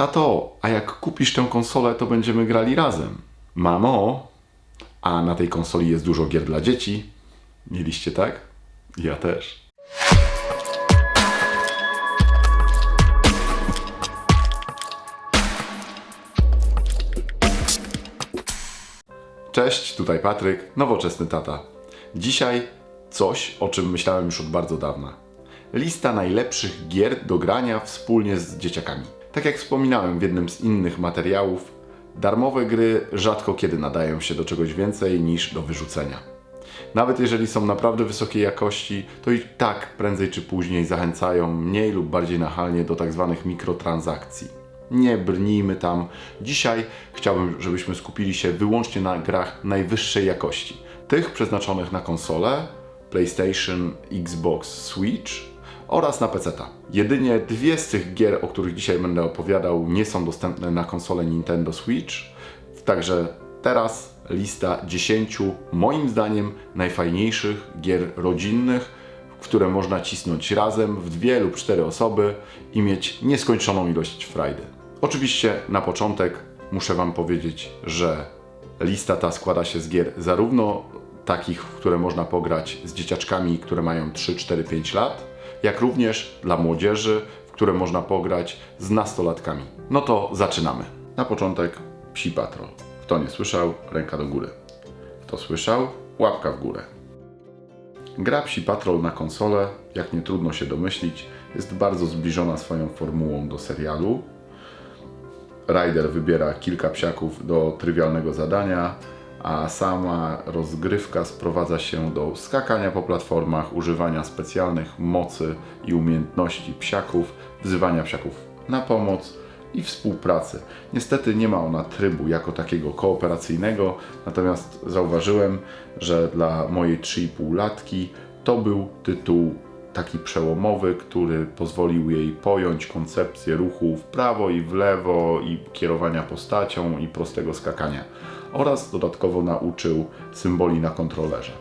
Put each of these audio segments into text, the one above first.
Tato, a jak kupisz tę konsolę, to będziemy grali razem. Mamo, a na tej konsoli jest dużo gier dla dzieci. Mieliście tak? Ja też. Cześć, tutaj Patryk, nowoczesny tata. Dzisiaj coś, o czym myślałem już od bardzo dawna. Lista najlepszych gier do grania wspólnie z dzieciakami. Tak jak wspominałem w jednym z innych materiałów, darmowe gry rzadko kiedy nadają się do czegoś więcej niż do wyrzucenia. Nawet jeżeli są naprawdę wysokiej jakości, to i tak prędzej czy później zachęcają mniej lub bardziej nachalnie do tak zwanych mikrotransakcji. Nie brnijmy tam. Dzisiaj chciałbym, żebyśmy skupili się wyłącznie na grach najwyższej jakości. Tych przeznaczonych na konsole, PlayStation, Xbox, Switch oraz na PC. Jedynie dwie z tych gier, o których dzisiaj będę opowiadał, nie są dostępne na konsole Nintendo Switch. Także teraz lista 10 moim zdaniem najfajniejszych gier rodzinnych, w które można cisnąć razem w dwie lub cztery osoby i mieć nieskończoną ilość frajdy. Oczywiście na początek muszę Wam powiedzieć, że lista ta składa się z gier zarówno takich, w które można pograć z dzieciaczkami, które mają 3, 4, 5 lat, jak również dla młodzieży, w które można pograć z nastolatkami. No to zaczynamy. Na początek Psi Patrol. Kto nie słyszał, ręka do góry. Kto słyszał, łapka w górę. Gra Psi Patrol na konsolę, jak nie trudno się domyślić, jest bardzo zbliżona swoją formułą do serialu. Ryder wybiera kilka psiaków do trywialnego zadania, a sama rozgrywka sprowadza się do skakania po platformach, używania specjalnych mocy i umiejętności psiaków, wzywania psiaków na pomoc i współpracy. Niestety nie ma ona trybu jako takiego kooperacyjnego, natomiast zauważyłem, że dla mojej 3,5 latki to był tytuł taki przełomowy, który pozwolił jej pojąć koncepcję ruchu w prawo i w lewo i kierowania postacią i prostego skakania oraz dodatkowo nauczył symboli na kontrolerze.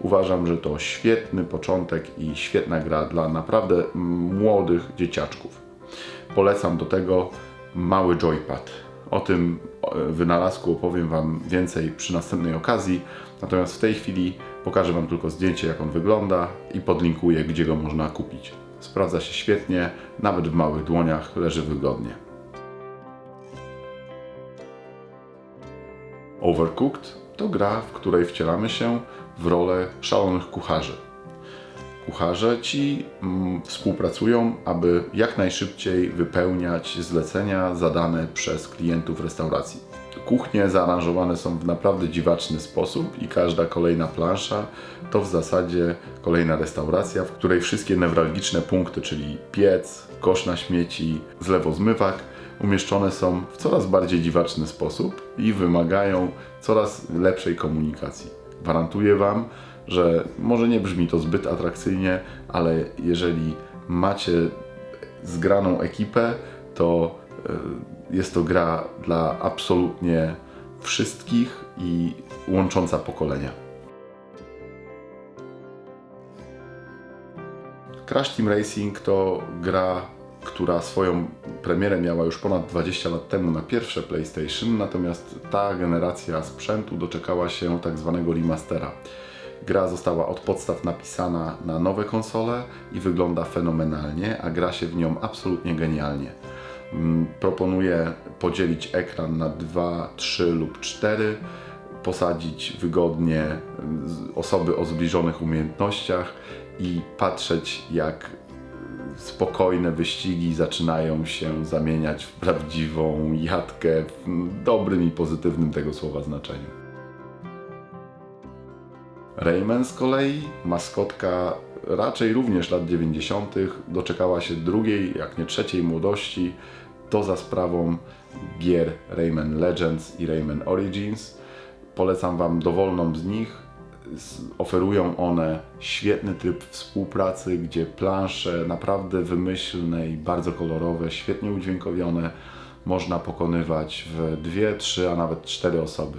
Uważam, że to świetny początek i świetna gra dla naprawdę młodych dzieciaczków. Polecam do tego mały joypad. O tym e, wynalazku opowiem Wam więcej przy następnej okazji, natomiast w tej chwili pokażę Wam tylko zdjęcie, jak on wygląda i podlinkuję, gdzie go można kupić. Sprawdza się świetnie, nawet w małych dłoniach leży wygodnie. Overcooked to gra, w której wcielamy się w rolę szalonych kucharzy. Kucharze ci mm, współpracują, aby jak najszybciej wypełniać zlecenia zadane przez klientów restauracji. Kuchnie zaaranżowane są w naprawdę dziwaczny sposób i każda kolejna plansza to w zasadzie kolejna restauracja, w której wszystkie newralgiczne punkty, czyli piec, kosz na śmieci, zlewozmywak, umieszczone są w coraz bardziej dziwaczny sposób i wymagają coraz lepszej komunikacji. Gwarantuję Wam, że może nie brzmi to zbyt atrakcyjnie, ale jeżeli macie zgraną ekipę, to e, jest to gra dla absolutnie wszystkich i łącząca pokolenia. Crash Team Racing to gra która swoją premierę miała już ponad 20 lat temu na pierwsze PlayStation, natomiast ta generacja sprzętu doczekała się tak zwanego remastera. Gra została od podstaw napisana na nowe konsole i wygląda fenomenalnie, a gra się w nią absolutnie genialnie. Mm, proponuję podzielić ekran na 2, 3 lub 4, posadzić wygodnie osoby o zbliżonych umiejętnościach i patrzeć jak spokojne wyścigi zaczynają się zamieniać w prawdziwą jadkę w dobrym i pozytywnym tego słowa znaczeniu. Rayman z kolei, maskotka raczej również lat 90., doczekała się drugiej, jak nie trzeciej młodości, to za sprawą gier Rayman Legends i Rayman Origins. Polecam Wam dowolną z nich oferują one świetny tryb współpracy, gdzie plansze naprawdę wymyślne i bardzo kolorowe, świetnie udźwiękowione można pokonywać w dwie, trzy, a nawet cztery osoby.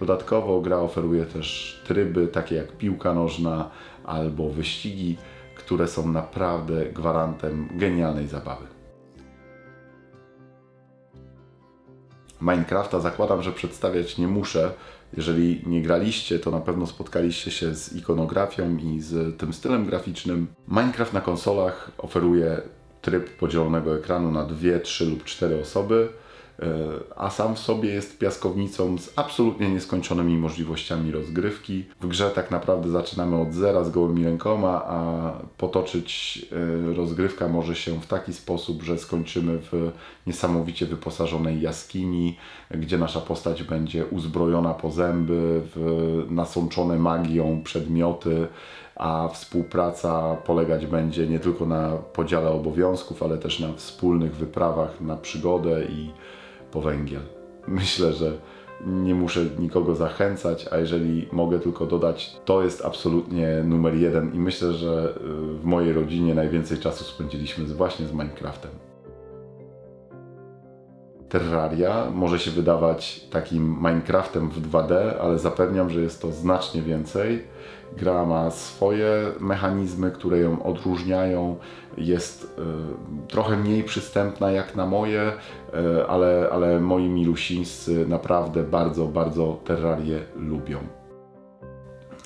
Dodatkowo gra oferuje też tryby takie jak piłka nożna albo wyścigi, które są naprawdę gwarantem genialnej zabawy. Minecrafta zakładam, że przedstawiać nie muszę. Jeżeli nie graliście, to na pewno spotkaliście się z ikonografią i z tym stylem graficznym. Minecraft na konsolach oferuje tryb podzielonego ekranu na dwie, trzy lub cztery osoby, a sam w sobie jest piaskownicą z absolutnie nieskończonymi możliwościami rozgrywki. W grze tak naprawdę zaczynamy od zera z gołymi rękoma, a potoczyć e, rozgrywka może się w taki sposób, że skończymy w niesamowicie wyposażonej jaskini, gdzie nasza postać będzie uzbrojona po zęby, w nasączone magią przedmioty a współpraca polegać będzie nie tylko na podziale obowiązków, ale też na wspólnych wyprawach na przygodę i po węgiel. Myślę, że nie muszę nikogo zachęcać, a jeżeli mogę tylko dodać, to jest absolutnie numer jeden i myślę, że y, w mojej rodzinie najwięcej czasu spędziliśmy właśnie z Minecraftem. Terraria może się wydawać takim Minecraftem w 2D, ale zapewniam, że jest to znacznie więcej. Gra ma swoje mechanizmy, które ją odróżniają. Jest y, trochę mniej przystępna jak na moje, y, ale, ale moi milusińscy naprawdę bardzo, bardzo Terrarię lubią.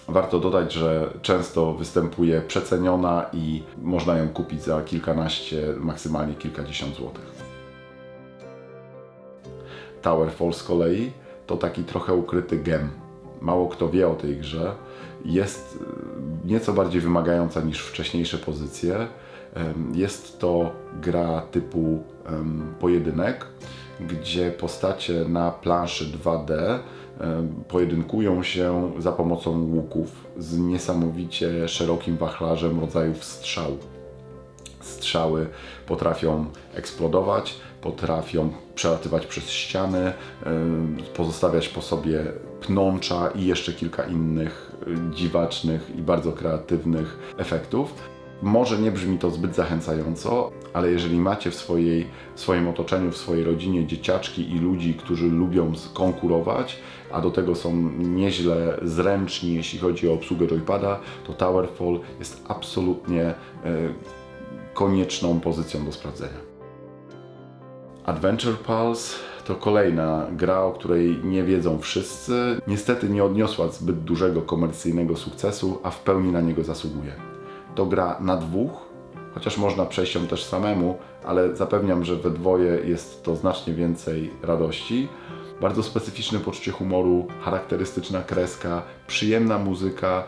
Warto dodać, że często występuje przeceniona i można ją kupić za kilkanaście, maksymalnie kilkadziesiąt złotych. Towerfall z kolei to taki trochę ukryty gem. Mało kto wie o tej grze. Jest y, nieco bardziej wymagająca niż wcześniejsze pozycje. Jest to gra typu pojedynek, gdzie postacie na planszy 2D em, pojedynkują się za pomocą łuków z niesamowicie szerokim wachlarzem rodzajów strzał strzały potrafią eksplodować, potrafią przelatywać przez ściany, y, pozostawiać po sobie pnącza i jeszcze kilka innych y, dziwacznych i bardzo kreatywnych efektów. Może nie brzmi to zbyt zachęcająco, ale jeżeli macie w, swojej, w swoim otoczeniu, w swojej rodzinie dzieciaczki i ludzi, którzy lubią konkurować, a do tego są nieźle zręczni, jeśli chodzi o obsługę joypada, to Towerfall jest absolutnie e, konieczną pozycją do sprawdzenia. Adventure Pulse to kolejna gra, o której nie wiedzą wszyscy. Niestety nie odniosła zbyt dużego komercyjnego sukcesu, a w pełni na niego zasługuje. To gra na dwóch, chociaż można przejść ją też samemu, ale zapewniam, że we dwoje jest to znacznie więcej radości. Bardzo specyficzne poczucie humoru, charakterystyczna kreska, przyjemna muzyka,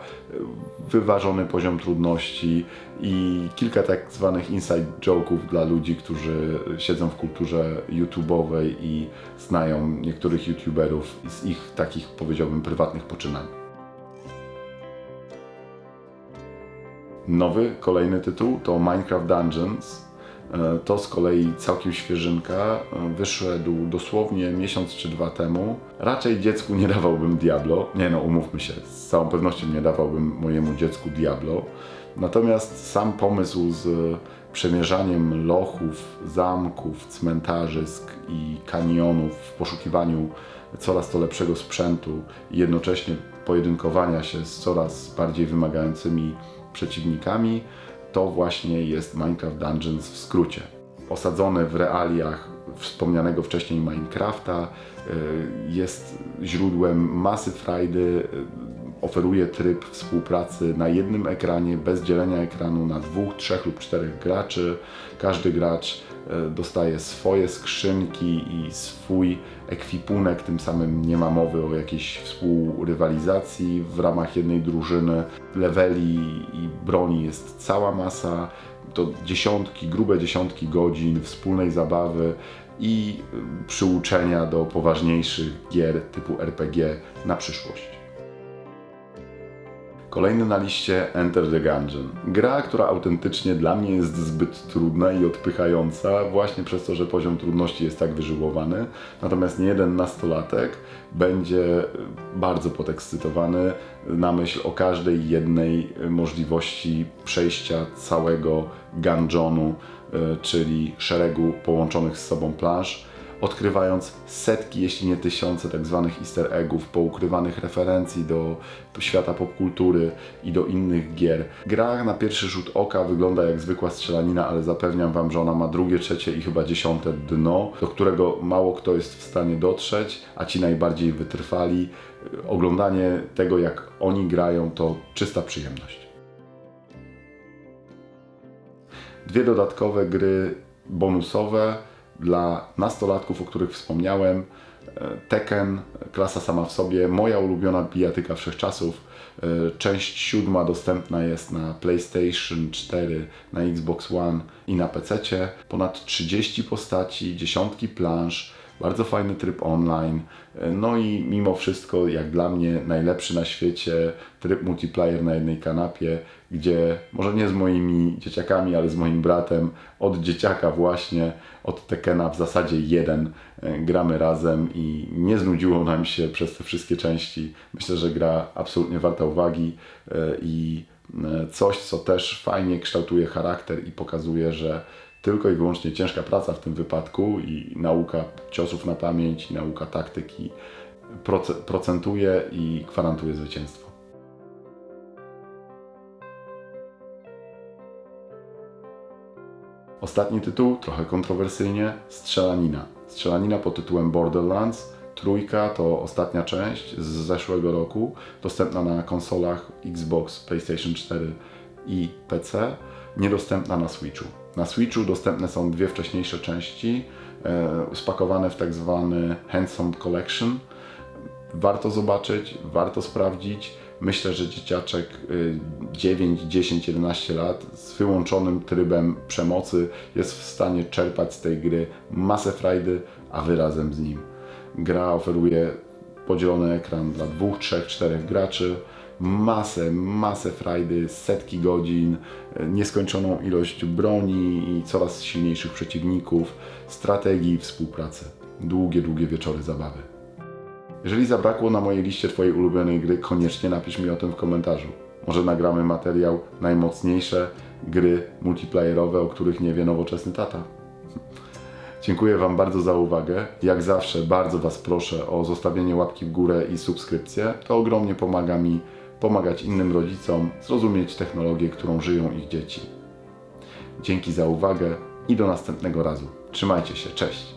wyważony poziom trudności i kilka tak zwanych inside joke'ów dla ludzi, którzy siedzą w kulturze YouTube'owej i znają niektórych YouTuberów z ich takich powiedziałbym prywatnych poczynań. Nowy, kolejny tytuł to Minecraft Dungeons. E, To z kolei całkiem świeżynka. E, Wyszedł dosłownie miesiąc czy dwa temu. Raczej dziecku nie dawałbym Diablo. Nie no, umówmy się, z całą pewnością nie dawałbym mojemu dziecku Diablo. Natomiast sam pomysł z przemierzaniem lochów, zamków, cmentarzysk i kanionów w poszukiwaniu coraz to lepszego sprzętu i jednocześnie pojedynkowania się z coraz bardziej wymagającymi przeciwnikami, to właśnie jest Minecraft Dungeons w skrócie. Osadzony w realiach wspomnianego wcześniej Minecrafta, y, jest źródłem masy frajdy, oferuje tryb współpracy na jednym ekranie, bez dzielenia ekranu na dwóch, trzech lub czterech graczy. Każdy gracz y, dostaje swoje skrzynki i swój ekwipunek, tym samym nie ma mowy o jakiejś współrywalizacji w ramach jednej drużyny. Leveli i broni jest cała masa, to dziesiątki, grube dziesiątki godzin wspólnej zabawy i przyuczenia do poważniejszych gier typu RPG na przyszłość. Kolejny na liście Enter the Gungeon. Gra, która autentycznie dla mnie jest zbyt trudna i odpychająca, właśnie przez to, że poziom trudności jest tak wyżyłowany. Natomiast nie jeden nastolatek będzie bardzo podekscytowany na myśl o każdej jednej możliwości przejścia całego gungeonu, y, czyli szeregu połączonych z sobą planż odkrywając setki, jeśli nie tysiące tak zwanych easter eggów, poukrywanych referencji do świata popkultury i do innych gier. Gra na pierwszy rzut oka wygląda jak zwykła strzelanina, ale zapewniam Wam, że ona ma drugie, trzecie i chyba dziesiąte dno, do którego mało kto jest w stanie dotrzeć, a ci najbardziej wytrwali. Oglądanie tego, jak oni grają, to czysta przyjemność. Dwie dodatkowe gry bonusowe dla nastolatków, o których wspomniałem. E, Tekken, klasa sama w sobie, moja ulubiona bijatyka wszechczasów. E, Część siódma dostępna jest na PlayStation 4, na Xbox One i na PC. Ponad 30 postaci, dziesiątki plansz, bardzo fajny tryb online. No i mimo wszystko, jak dla mnie, najlepszy na świecie tryb multiplayer na jednej kanapie, gdzie może nie z moimi dzieciakami, ale z moim bratem, od dzieciaka właśnie, od Tekena w zasadzie jeden, e, gramy razem i nie znudziło nam się przez te wszystkie części. Myślę, że gra absolutnie warta uwagi e, i e, coś, co też fajnie kształtuje charakter i pokazuje, że tylko i wyłącznie ciężka praca w tym wypadku i nauka ciosów na pamięć, i nauka taktyki proce- procentuje i gwarantuje zwycięstwo. Ostatni tytuł, trochę kontrowersyjnie, Strzelanina. Strzelanina pod tytułem Borderlands. Trójka to ostatnia część z zeszłego roku, dostępna na konsolach Xbox, PlayStation 4 i PC, niedostępna na Switchu. Na Switchu dostępne są dwie wcześniejsze części, e, spakowane w tak zwany Handsome Collection. Warto zobaczyć, warto sprawdzić. Myślę, że dzieciaczek y, 9, 10, 11 lat z wyłączonym trybem przemocy jest w stanie czerpać z tej gry masę frajdy, a wy razem z nim. Gra oferuje podzielony ekran dla dwóch, trzech, czterech graczy, masę, masę frajdy, setki godzin, y, nieskończoną ilość broni i coraz silniejszych przeciwników, strategii i współpracy. Długie, długie wieczory zabawy. Jeżeli zabrakło na mojej liście Twojej ulubionej gry, koniecznie napisz mi o tym w komentarzu. Może nagramy materiał najmocniejsze gry multiplayerowe, o których nie wie nowoczesny tata. Dziękuję Wam bardzo za uwagę. Jak zawsze bardzo Was proszę o zostawienie łapki w górę i subskrypcję. To ogromnie pomaga mi pomagać innym rodzicom zrozumieć technologię, którą żyją ich dzieci. Dzięki za uwagę i do następnego razu. Trzymajcie się, cześć!